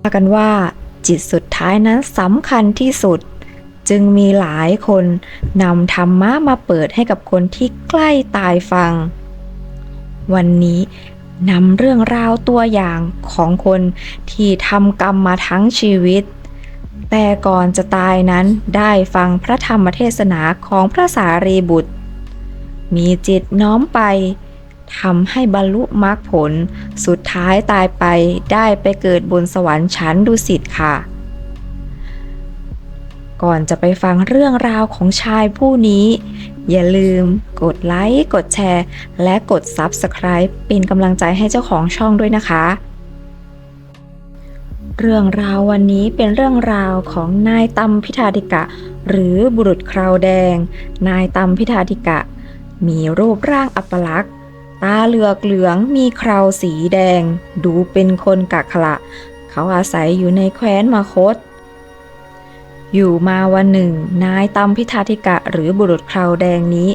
ว่ากันว่าจิตสุดท้ายนั้นสำคัญที่สุด จึงมีหลายคนนำธรรมะมาเปิดให้กับคนที่ใกล้ตายฟัง วันนี้นำเรื่องราวตัวอย่างของคนที่ทำกรรมมาทั้งชีวิต แต่ก่อนจะตายนั้นได้ฟังพระธรรมเทศนาของพระสารีบุตร มีจิตน้อมไป ทำให้บรรลุมรรคผล สุดท้ายตายไปได้ไปเกิดบนสวรรค์ชั้นดุสิตค่ะ ก่อนจะไปฟังเรื่องราวของชายผู้นี้ อย่าลืมกดไลค์ กดแชร์ และกด Subscribe เป็นกำลังใจให้เจ้าของช่องด้วยนะคะ เรื่องราววันนี้เป็นเรื่องราวของนายตัมพิธาธิกะ หรือบุรุษคราวแดง นายตัมพิธาธิกะ มีรูปร่างอัปลักษณ ตาเหลือกเหลืองมีเคราสีแดง ดูเป็นคนกักขระเขาอาศัยอยู่ในแคว้นมาคต อยู่มาวันหนึ่ง นายตัมพิธาธิกะหรือบุรุษคราวแดงนี้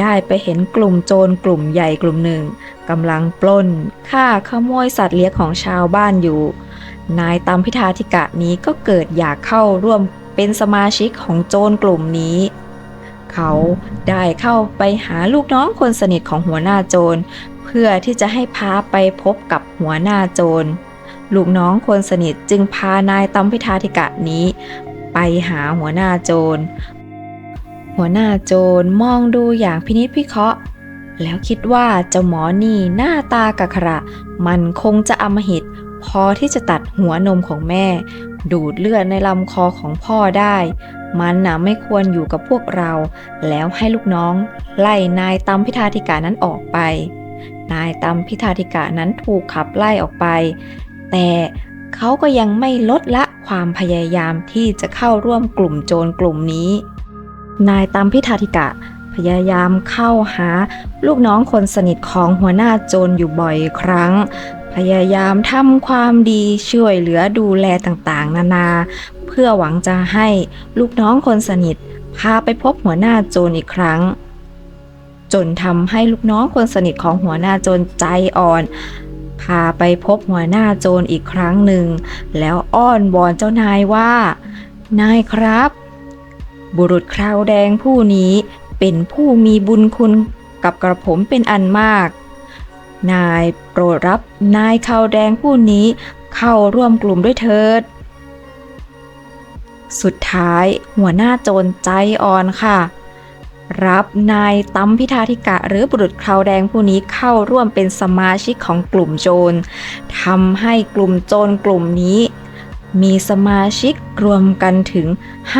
ได้ไปเห็นกลุ่มโจรกลุ่มใหญ่กลุ่มหนึ่งกำลังปล้นฆ่าขโมยสัตว์เลี้ยงของชาวบ้านอยู่ นายตัมพิธาธิกะนี้ก็เกิดอยากเข้าร่วมเป็นสมาชิกของโจรกลุ่มนี้ เขาได้เข้าไปหาลูกน้องคนสนิทของหัวหน้าโจร เพื่อที่จะให้พาไปพบกับหัวหน้าโจร ลูกน้องคนสนิทจึงพานายตัมพิธาธิกะนี้ ไปหาหัวหน้าโจร หัวหน้าโจรมองดูอย่างพินิจพิเคราะห์ แล้วคิดว่าเจ้าหมอนี่หน้าตากะขระ มันคงจะอำมหิต พอที่จะตัดหัวนมของแม่ ดูดเลือดในลำคอของพ่อได้ มันน่ะไม่ควรอยู่กับพวกเรา แล้วให้ลูกน้อง ไล่นายตัมพิธาธิกานั้นออกไป นายตัมพิธาธิกานั้นถูกขับไล่ออกไป แต่เขาก็ยังไม่ลดละความพยายามที่จะเข้าร่วมกลุ่มโจรกลุ่มนี้ นายตัมพิธาธิกะ พยายามเข้าหา ลูกน้องคนสนิทของหัวหน้าโจรอยู่บ่อยครั้ง พยายามทำความดีช่วยเหลือดูแลต่างๆ นานา เพื่อหวังจะให้ลูกน้องคนสนิท พาไปพบหัวหน้าโจรอีกครั้ง จนทำให้ลูกน้องคนสนิทของหัวหน้าโจรใจอ่อน พาไปพบหัวหน้าโจรอีกครั้งหนึ่ง แล้วอ้อนวอนเจ้านายว่า นายครับ บุรุษคราวแดงผู้นี้เป็นผู้มีบุญคุณกับกระผมเป็นอันมาก นายโปรดรับนายขาวแดงผู้นี้เข้าร่วมกลุ่มด้วยเถิด สุดท้ายหัวหน้าโจรใจอ่อนค่ะ รับนายตั้มพิธาธิกะหรือบุรุษคราวแดงผู้นี้เข้าร่วมเป็นสมาชิกของกลุ่มโจรทำให้กลุ่มโจรกลุ่มนี้ มีสมาชิกรวมกันถึง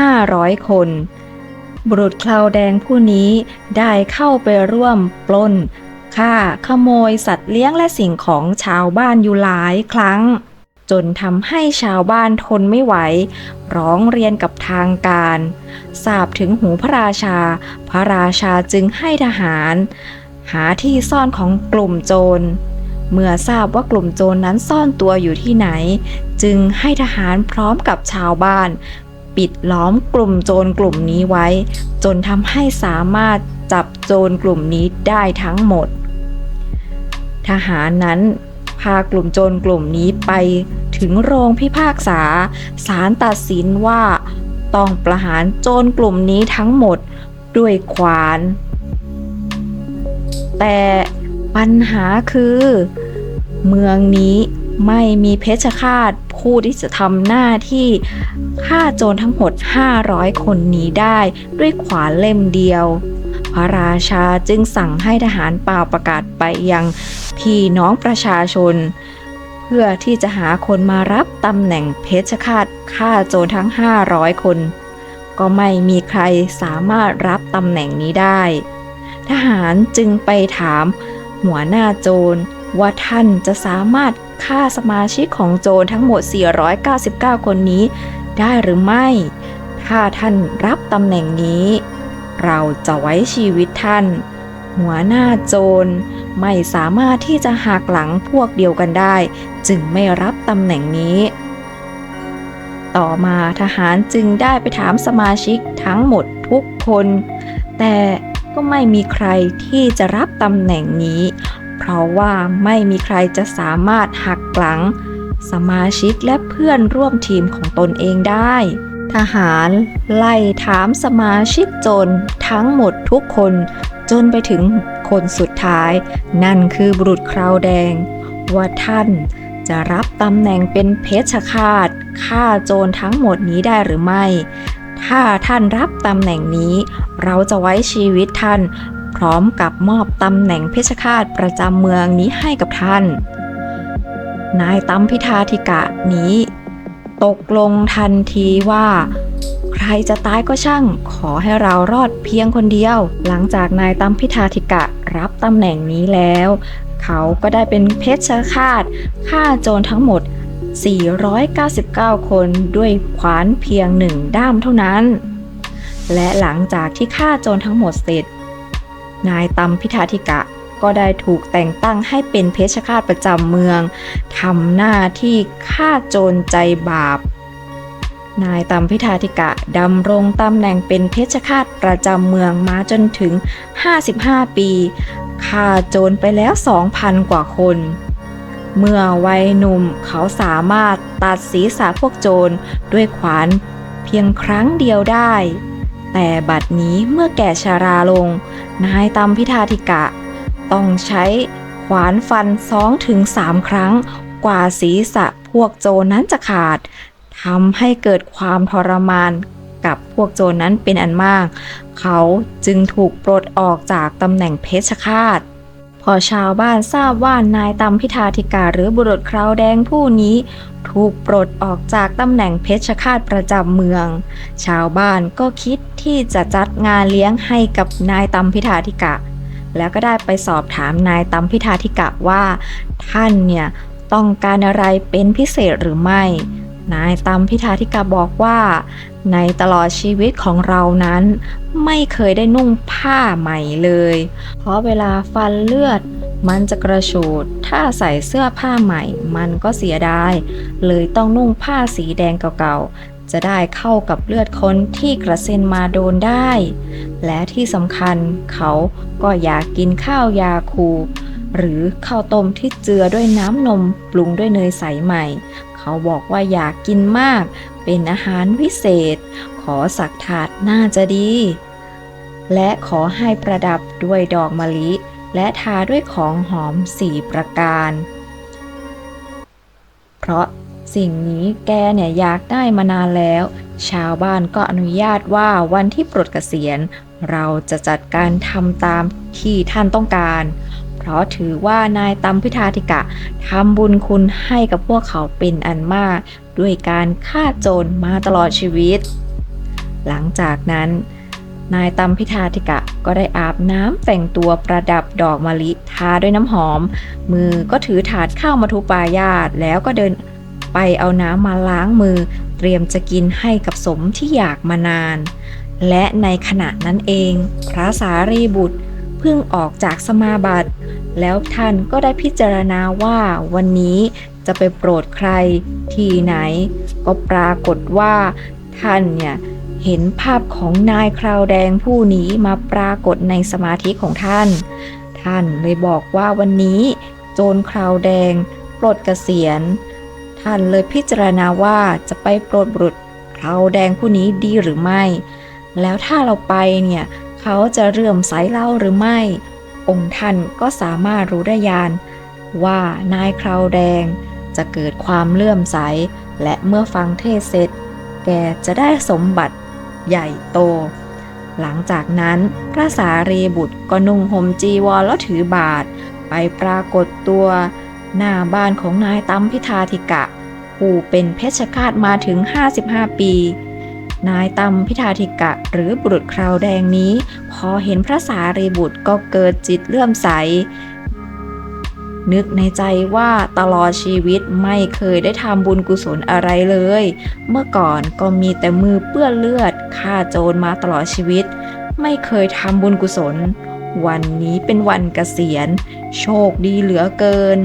500 คนบุรุษคราวแดงผู้นี้ได้เข้าไปร่วมปล้น ฆ่า ขโมยสัตว์เลี้ยงและสิ่งของชาวบ้านอยู่หลายครั้ง จนทำให้ชาวบ้านทนไม่ไหว ร้องเรียนกับทางการทราบถึงหูพระราชา พระราชาจึงให้ทหาร หาที่ซ่อนของกลุ่มโจรเมื่อทราบว่ากลุ่มโจรนั้นซ่อนตัวอยู่ที่ไหน จึงให้ทหารพร้อมกับชาวบ้าน ปิดล้อมกลุ่มโจรกลุ่มนี้ไว้ จนทำให้สามารถจับโจรกลุ่มนี้ได้ทั้งหมด ทหารนั้นพากลุ่มโจรกลุ่มนี้ไปถึงโรงพิพากษาศาลตัดสินว่าต้องประหารโจรกลุ่มนี้ทั้งหมดด้วยขวาน แต่ปัญหาคือ เมืองนี้ไม่มีเพชฌฆาตผู้ที่จะทำหน้าที่ฆ่าโจรทั้งหมด 500 คนนี้ได้ด้วยขวานเล่มเดียว พระราชาจึงสั่งให้ทหารเป่าประกาศไปยังพี่น้องประชาชน เพื่อที่จะหาคนมารับตำแหน่งเพชฌฆาตฆ่าโจรทั้ง 500 คน ก็ไม่มีใครสามารถรับตำแหน่งนี้ได้ ทหารจึงไปถามหัวหน้าโจรว่าท่านจะสามารถฆ่าสมาชิกของโจรทั้งหมด 499 คนนี้ได้หรือไม่ ถ้าท่านรับตำแหน่งนี้ เราจะไว้ชีวิตท่าน หัวหน้าโจรไม่สามารถที่จะหักหลังพวกเดียวกันได้ จึงไม่รับตำแหน่งนี้ ต่อมาทหารจึงได้ไปถามสมาชิกทั้งหมดทุกคน แต่ก็ไม่มีใครที่จะรับตำแหน่งนี้ เพราะว่าไม่มีใครจะสามารถหักหลัง สมาชิกและเพื่อนร่วมทีมของตนเองได้ ทหาร ไล่ถามสมาชิกจนทั้งหมดทุกคนจนไปถึงคนสุดท้าย นั่นคือบุรุษคราวแดง ว่าท่านจะรับตำแหน่งเป็นเพชฌฆาตฆ่าโจรทั้งหมดนี้ได้หรือไม่ ถ้าท่านรับตำแหน่งนี้ เราจะไว้ชีวิตท่าน พร้อมกับมอบตำแหน่งเพชฌฆาตประจำเมืองนี้ให้กับท่าน นายตัมพิธาธิกะนี้ ตกลงทันทีว่า ใครจะตายก็ช่าง ขอให้เรารอดเพียงคนเดียว หลังจากนายตัมพิธาธิกะรับตำแหน่งนี้แล้ว เขาก็ได้เป็นเพชฌฆาตฆ่าโจรทั้งหมด 499 คนด้วยขวานเพียงหนึ่งด้ามเท่านั้น และหลังจากที่ฆ่าโจรทั้งหมดเสร็จ นายตัมพิธาธิกะ ก็ได้ถูกแต่งตั้งให้เป็นเพชฌฆาตประจำเมืองทำหน้าที่ฆ่าโจรใจบาป นายตัมพิธาธิกะดำรงตำแหน่งเป็นเพชฌฆาตประจำเมืองมาจนถึง 55 ปีฆ่าโจรไปแล้ว 2,000 กว่าคน เมื่อวัยหนุ่มเขาสามารถตัดศีรษะพวกโจรด้วยขวานเพียงครั้งเดียวได้ แต่บัดนี้เมื่อแก่ชาราลง นายตัมพิธาธิกะ ต้องใช้ขวานฟัน2-3ครั้ง กว่าศีรษะพวกโจรนั้นจะขาดทำให้เกิดความทรมานกับพวกโจรนั้นเป็นอันมาก เขาจึงถูกปลดออกจากตำแหน่งเพชฌฆาต พอชาวบ้านทราบว่านายตัมพิธาธิกาหรือบุรุษคราวแดงผู้นี้ ถูกปลดออกจากตำแหน่งเพชฌฆาตประจำเมือง ชาวบ้านก็คิดที่จะจัดงานเลี้ยงให้กับนายตัมพิธาธิกะ แล้วก็ได้ไปสอบถามนายตัมพิธาธิกะว่า ท่านเนี่ยต้องการอะไรเป็นพิเศษหรือไม่ นายตัมพิธาธิกะบอกว่า ในตลอดชีวิตของเรานั้น ไม่เคยได้นุ่งผ้าใหม่เลย เพราะเวลาฟันเลือดมันจะกระโฉดถ้าใส่เสื้อผ้าใหม่ มันก็เสียดาย เลยต้องนุ่งผ้าสีแดงเก่า จะได้เข้ากับเลือดคนที่กระเซ็นมาโดนได้ และที่สำคัญเขาก็อยากกินข้าวยาคู หรือข้าวต้มที่เจือด้วยน้ำนมปรุงด้วยเนยใสใหม่ เขาบอกว่าอยากกินมาก เป็นอาหารวิเศษ ขอสักถาดน่าจะดี และขอให้ประดับด้วยดอกมะลิ และทาด้วยของหอมสี่ประการ เพราะ สิ่งนี้แกเนี่ยอยากได้มานานแล้ว ชาวบ้านก็อนุญาตว่าวันที่ปลดเกษียณ เราจะจัดการทำตามที่ท่านต้องการ เพราะถือว่านายตัมพิธาธิกะทำบุญคุณให้กับพวกเขาเป็นอันมาก ด้วยการฆ่าโจรมาตลอดชีวิต หลังจากนั้นนายตัมพิธาธิกะก็ได้อาบน้ำแต่งตัวประดับดอกมะลิทาด้วยน้ำหอม มือก็ถือถาดข้าวมาทุปายาตแล้วก็เดิน ไปเอาน้ำมาล้างมือ เตรียมจะกินให้กับสมที่อยากมานาน และในขณะนั้นเอง พระสารีบุตรเพิ่งออกจากสมาบัติ แล้วท่านก็ได้พิจารณาว่าวันนี้จะไปโปรดใครที่ไหน ก็ปรากฏว่าท่านเนี่ยเห็นภาพของนายคราวแดงผู้นี้มาปรากฏในสมาธิของท่าน ท่านเลยบอกว่าวันนี้ โจรคราวแดง ปลดเกษียณ ท่านเลยพิจารณาว่าจะไปโปรดบุตรุษคราวแดงผู้นี้ดีหรือไม่ แล้วถ้าเราไปเนี่ยเขาจะเรื่อมใสเราหรือไม่ องค์ท่านก็สามารถรู้ได้ยาน ว่านายคราวแดงจะเกิดความเลื่อมใส และเมื่อฟังเทศเสร็จ แกจะได้สมบัติใหญ่โต หลังจากนั้นพระสารีบุตรก็นุ่งห่มจีวรแล้วถือบาท ไปปรากฏตัว หน้าบ้านของนายตัมพิธาธิกะ ผู้เป็นเพชฌฆาตมาถึง 55 ปี นายตัมพิธาธิกะหรือบุรุษคราวแดงนี้ พอเห็นพระสารีบุตรก็เกิดจิตเลื่อมใส นึกในใจว่าตลอดชีวิตไม่เคยได้ทำบุญกุศลอะไรเลย เมื่อก่อนก็มีแต่มือเปื้อนเลือดฆ่าโจรมาตลอดชีวิต ไม่เคยทำบุญกุศลวันนี้เป็นวันเกษียณ โชคดีเหลือเกิน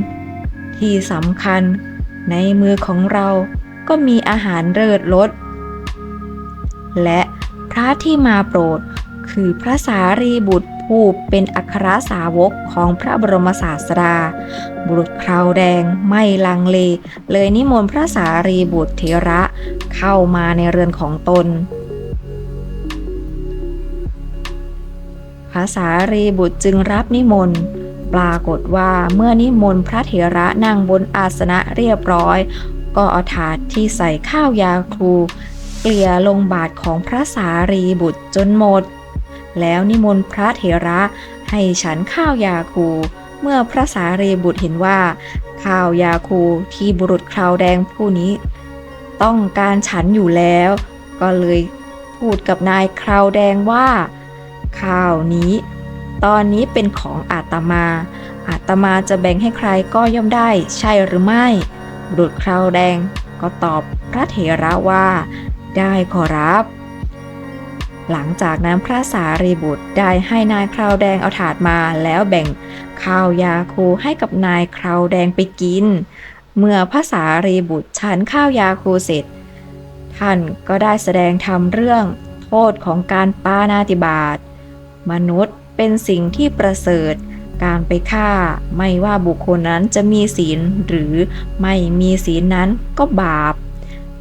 ที่สำคัญ ในมือของเราก็มีอาหารเลิศรสและพระที่มาโปรดคือพระสารีบุตรผู้เป็นอัครสาวกของพระบรมศาสดา บุรุษคราวแดงไม่ลังเล เลยนิมนต์พระสารีบุตรเถระเข้ามาในเรือนของตน พระสารีบุตรจึงรับนิมนต์ ปรากฏว่าเมื่อนิมนต์พระเถระนั่งบนอาสนะเรียบร้อย ก็เอาถาดที่ใส่ข้าวยาครู เกลี่ยลงบาทของพระสารีบุตรจนหมด แล้วนิมนต์พระเถระให้ฉันข้าวยาคู เมื่อพระสารีบุตรเห็นว่า ข้าวยาคูที่บุรุษคราวแดงผู้นี้ ต้องการฉันอยู่แล้ว ก็เลยพูดกับนายคราวแดงว่า ข้าวนี้ ตอนนี้เป็นของอาตมา อาตมาจะแบ่งให้ใครก็ย่อมได้ใช่หรือไม่ บุตรคราวแดงก็ตอบพระเถระว่า ได้ขอรับ หลังจากนั้นพระสารีบุตรได้ให้นายคราวแดงเอาถาดมาแล้วแบ่งข้าวยาคูให้กับนายคราวแดงไปกิน เมื่อพระสารีบุตรฉันข้าวยาคูเสร็จ ท่านก็ได้แสดงธรรมเรื่องโทษของการปานาติบาตมนุษย์ เป็นสิ่งที่ประเสริฐ การไปฆ่า ไม่ว่าบุคคลนั้นจะมีศีลหรือไม่มีศีลนั้นก็บาป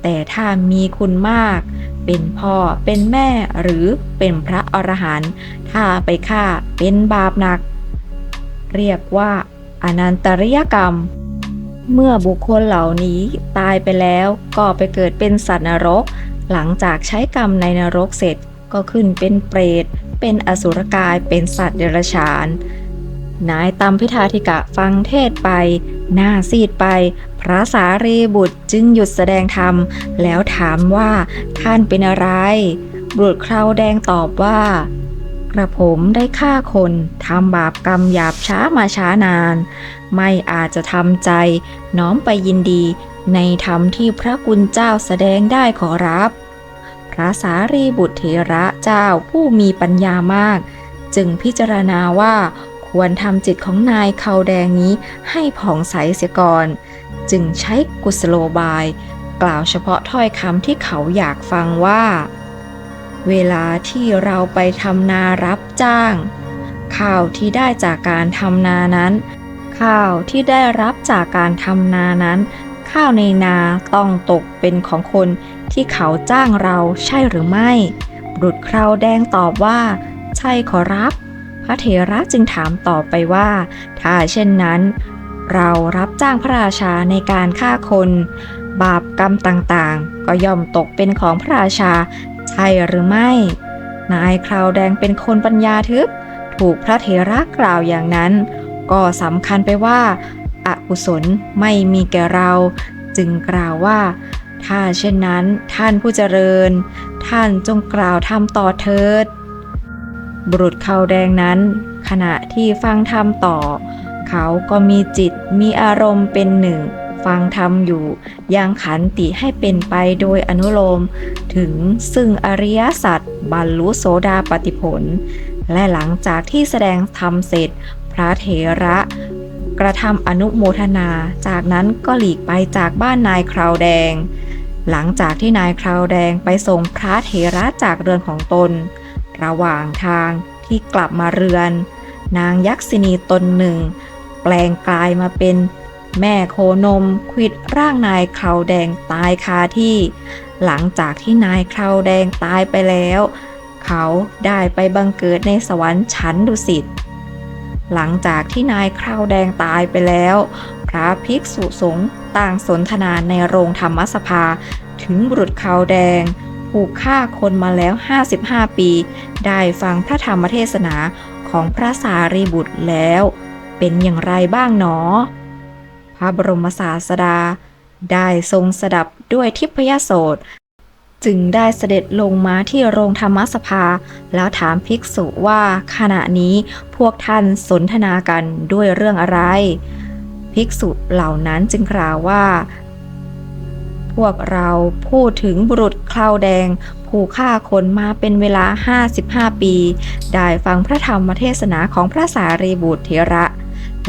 แต่ถ้ามีคุณมาก เป็นพ่อเป็นแม่หรือเป็นพระอรหันต์ถ้าไปฆ่าเป็นบาปหนัก เรียกว่าอนันตริยกรรม เมื่อบุคคลเหล่านี้ตายไปแล้วก็ไปเกิดเป็นสัตว์นรก หลังจากใช้กรรมในนรกเสร็จก็ขึ้นเป็นเปรต เป็นอสุรกายเป็นสัตว์เดรัจฉาน นายตัมพิธาธิกะฟังเทศไป หน้าซีดไป พระสารีบุตรจึงหยุดแสดงธรรม แล้วถามว่าท่านเป็นอะไร บุตรคราวแดงตอบว่ากระผมได้ฆ่าคนทำบาปกรรมหยาบช้ามาช้านาน ไม่อาจจะทำใจ น้อมไปยินดีในธรรมที่พระคุณเจ้าแสดงได้ขอรับ พระสารีบุตรเถระเจ้าผู้มีปัญญามาก จึงพิจารณาว่าควรทำจิตของนายเขาแดงนี้ให้ผ่องใสเสียก่อน จึงใช้กุศโลบาย กล่าวเฉพาะถ้อยคำที่เขาอยากฟังว่า เวลาที่เราไปทำนารับจ้าง ข้าวที่ได้จากการทำนานั้น ข้าวที่ได้รับจากการทำนานั้น ข้าวในนาต้องตกเป็นของคน ที่เขาจ้างเราใช่หรือไม่ บุตรคราวแดงตอบว่า ใช่ขอรับ พระเถระจึงถามต่อไปว่า ถ้าเช่นนั้น เรารับจ้างพระราชาในการฆ่าคน บาปกรรมต่างๆ ก็ย่อมตกเป็นของพระราชา ใช่หรือไม่ นายคราวแดงเป็นคนปัญญาทึบ ถูกพระเถระกล่าวอย่างนั้น ก็สำคัญไปว่าอากุศลไม่มีแก่เรา จึงกล่าวว่า ถ้าเช่นนั้นท่านผู้เจริญ ท่านจงกล่าวธรรมต่อเถิด บุรุษเขาแดงนั้น ขณะที่ฟังธรรมต่อ เขาก็มีจิตมีอารมณ์เป็นหนึ่ง ฟังธรรมอยู่ยังขันติให้เป็นไปโดยอนุโลม ถึงซึ่งอริยสัจบรรลุโสดาปติผล และหลังจากที่แสดงธรรมเสร็จ พระเถระ กระทำอนุโมทนา จากนั้นก็หลีกไปจากบ้านนายคราวแดง หลังจากที่นายคราวแดงไปส่งพระเถระจากเรือนของตน ระหว่างทางที่กลับมาเรือน นางยักษินีตนหนึ่ง แปลงกลายมาเป็น แม่โคนมควิดร่างนายคราวแดงตายคาที่ หลังจากที่นายคราวแดงตายไปแล้ว เขาได้ไปบังเกิดในสวรรค์ชั้นดุสิต หลังจากที่นายคราวแดงตายไปแล้ว พระภิกษุสงฆ์ต่างสนทนาในโรงธรรมสภา ถึงบุรุษขาวแดงผูกฆ่าคนมาแล้ว 55 ปี ได้ฟังพระธรรมเทศนาของพระสารีบุตรแล้ว เป็นอย่างไรบ้างหนอ พระบรมศาสดาได้ทรงสดับด้วยทิพยโสต จึงได้เสด็จลงมาที่โรงธรรมสภา แล้วถามภิกษุว่าขณะนี้พวกท่านสนทนากันด้วยเรื่องอะไร ภิกษุเหล่านั้นจึงกล่าวว่า พวกเราพูดถึงบุรุษคราวแดง ผู้ฆ่าคนมาเป็นเวลา 55 ปี ได้ฟังพระธรรมเทศนาของพระสารีบุตรเถระ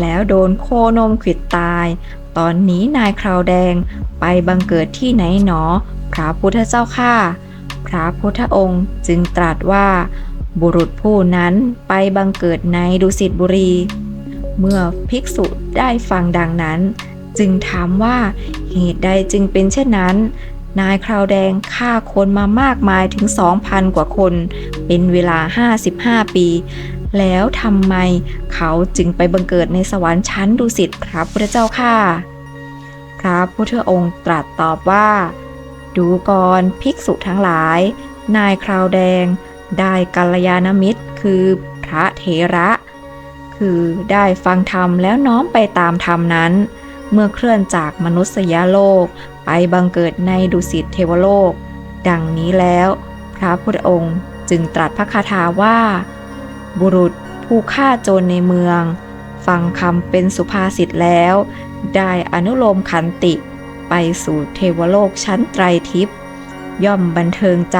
แล้วโดนโคนมขิดตาย ตอนนี้นายคราวแดงไปบังเกิดที่ไหนหนอ พระพุทธเจ้าข้าพระพุทธองค์จึงตรัสว่า บุรุษผู้นั้นไปบังเกิดในดุสิตบุรี เมื่อภิกษุได้ฟังดังนั้น จึงถามว่าเหตุใดจึงเป็นเช่นนั้น นายคราวแดงฆ่าคนมามากมายถึง 2,000 กว่าคน เป็นเวลา 55 ปี แล้วทำไมเขาจึงไปบังเกิดในสวรรค์ชั้นดุสิตครับพระเจ้าค่ะพระพุทธองค์ตรัสตอบว่า ดูก่อนภิกษุทั้งหลาย นายคราวแดง ได้กัลยาณมิตร คือพระเถระ คือได้ฟังธรรมแล้วน้อมไปตามธรรมนั้น เมื่อเคลื่อนจากมนุษยโลก ไปบังเกิดในดุสิตเทวโลก ดังนี้แล้ว พระพุทธองค์จึงตรัสพระคาถาว่า บุรุษผู้ฆ่าโจรในเมือง ฟังคำเป็นสุภาษิตแล้ว ได้อนุโลมขันติ ไปสู่เทวโลกชั้นไตรทิพย์ย่อมบันเทิงใจ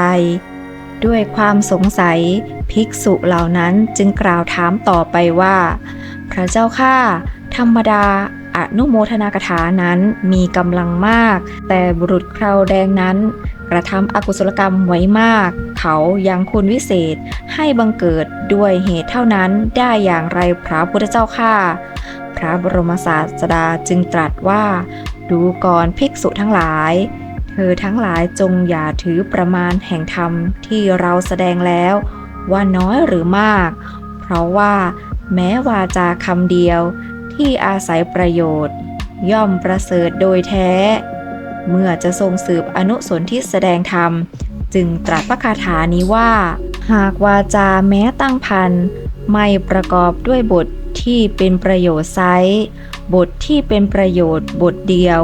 ด้วยความสงสัยภิกษุเหล่านั้นจึงกล่าวถามต่อไปว่า พระเจ้าข้าธรรมดาอนุโมทนากถานั้นมีกำลังมาก แต่บุรุษคราวแดงนั้น กระทำอกุศลกรรมไว้มาก เขายังคุณวิเศษให้บังเกิดด้วยเหตุเท่านั้นได้อย่างไรพระพุทธเจ้าข้าพระบรมศาสดาจึงตรัสว่า ดูก่อนภิกษุทั้งหลาย เธอทั้งหลายจงอย่าถือประมาณแห่งธรรมที่เราแสดงแล้ว ว่าน้อยหรือมาก เพราะว่า แม้วาจาคำเดียวที่อาศัยประโยชน์ ย่อมประเสริฐโดยแท้ เมื่อจะทรงสืบอนุสนที่แสดงธรรม จึงตรัสพระคาถานี้ว่า หากวาจาแม้ตั้งพันไม่ประกอบด้วยบทที่เป็นประโยชน์ไซ บทที่เป็นประโยชน์บทเดียว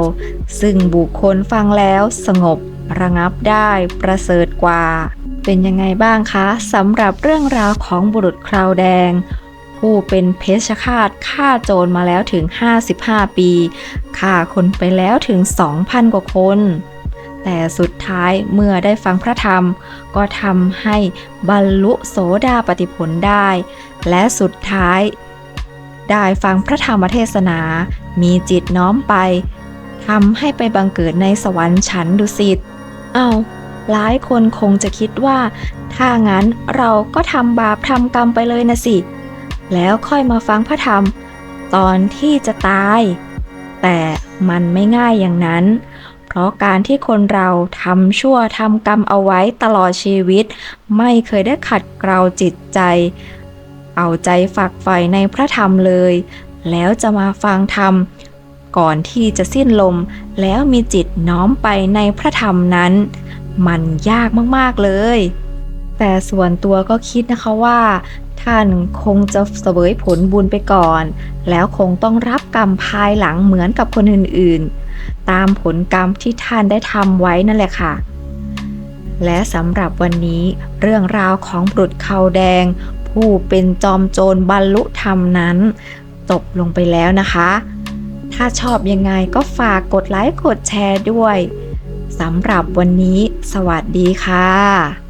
ซึ่งบุคคลฟังแล้วสงบระงับได้ประเสริฐกว่า เป็นยังไงบ้างคะสำหรับเรื่องราวของบุรุษคราวแดง ผู้เป็นเพชฌฆาตฆ่าโจรมาแล้วถึง 55 ปีฆ่าคนไปแล้วถึง 2,000 กว่าคน แต่สุดท้ายเมื่อได้ฟังพระธรรม ก็ทำให้บรรลุโสดาปติผลได้ และสุดท้าย ได้ฟังพระธรรมเทศนา มีจิตน้อมไปทำให้ไปบังเกิดในสวรรค์ชั้นดุสิต เอา้า หลายคนคงจะคิดว่า ถ้างั้นเราก็ทำบาปทำกรรมไปเลยนะสิ แล้วค่อยมาฟังพระธรรม ตอนที่จะตาย แต่มันไม่ง่ายอย่างนั้น เพราะการที่คนเราทำชั่วทำกรรมเอาไว้ตลอดชีวิต ไม่เคยได้ขัดเกลาจิตใจ เอาใจฝักใฝ่ในพระธรรมเลย แล้วจะมาฟังธรรม ก่อนที่จะสิ้นลม แล้วมีจิตน้อมไปในพระธรรมนั้น มันยากมากๆเลย แต่ส่วนตัวก็คิดนะคะว่า ท่านคงจะเสวยผลบุญไปก่อน แล้วคงต้องรับกรรมภายหลังเหมือนกับคนอื่นๆ ตามผลกรรมที่ท่านได้ทำไว้นั่นแหละค่ะและสำหรับวันนี้เรื่องราวของบุรุษเขาแดง ผู้เป็นจอมโจรบรรลุธรรมนั้นจบลงไปแล้วนะคะ ถ้าชอบยังไงก็ฝากกดไลค์กดแชร์ด้วยสำหรับวันนี้ สวัสดีค่ะ